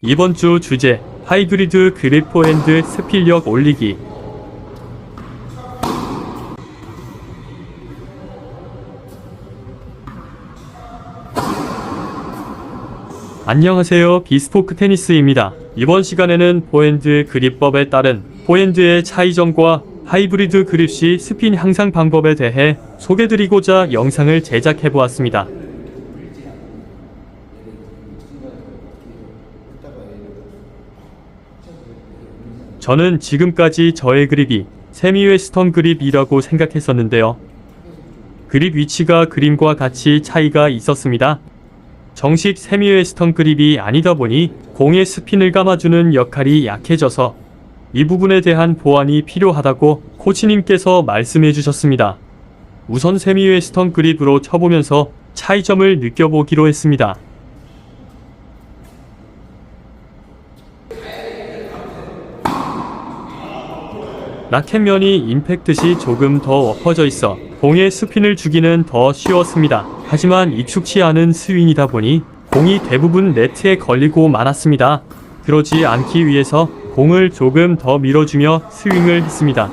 이번 주 주제 하이브리드 그립 포핸드 스필력 올리기 안녕하세요 비스포크 테니스입니다. 이번 시간에는 포핸드 그립법에 따른 포핸드의 차이점과 하이브리드 그립 시 스핀 향상 방법에 대해 소개드리고자 영상을 제작해 보았습니다. 저는 지금까지 저의 그립이 세미 웨스턴 그립이라고 생각했었는데요. 그립 위치가 그림과 같이 차이가 있었습니다. 정식 세미 웨스턴 그립이 아니다 보니 공의 스핀을 감아주는 역할이 약해져서 이 부분에 대한 보완이 필요하다고 코치님께서 말씀해 주셨습니다. 우선 세미 웨스턴 그립으로 쳐보면서 차이점을 느껴보기로 했습니다. 라켓면이 임팩트 시 조금 더 엎어져 있어 공에 스핀을 주기는 더 쉬웠습니다. 하지만 익숙치 않은 스윙이다 보니 공이 대부분 네트에 걸리고 말았습니다. 그러지 않기 위해서 공을 조금 더 밀어주며 스윙을 했습니다.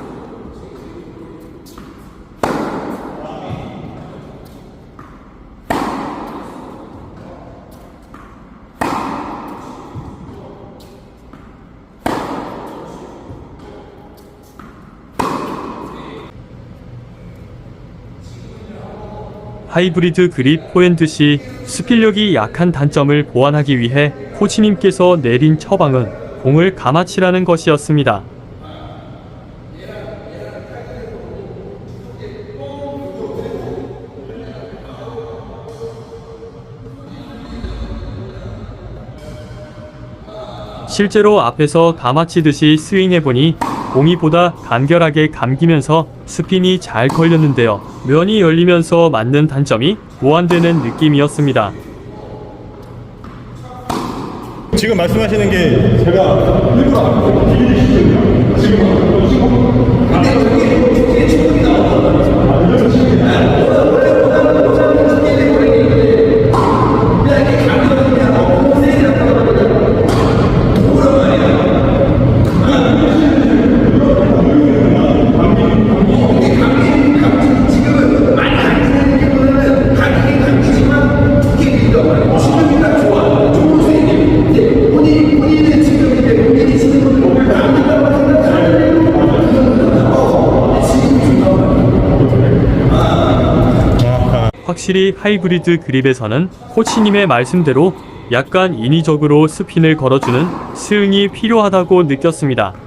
하이브리드 그립 포핸드 시 스필력이 약한 단점을 보완하기 위해 코치님께서 내린 처방은 공을 감아치라는 것이었습니다. 실제로 앞에서 감아치듯이 스윙해보니 공이 보다 간결하게 감기면서 스핀이 잘 걸렸는데요. 면이 열리면서 맞는 단점이 보완되는 느낌이었습니다. 지금 말씀하시는 게 제가 확실히 하이브리드 그립에서는 코치님의 말씀대로 약간 인위적으로 스핀을 걸어주는 스윙이 필요하다고 느꼈습니다.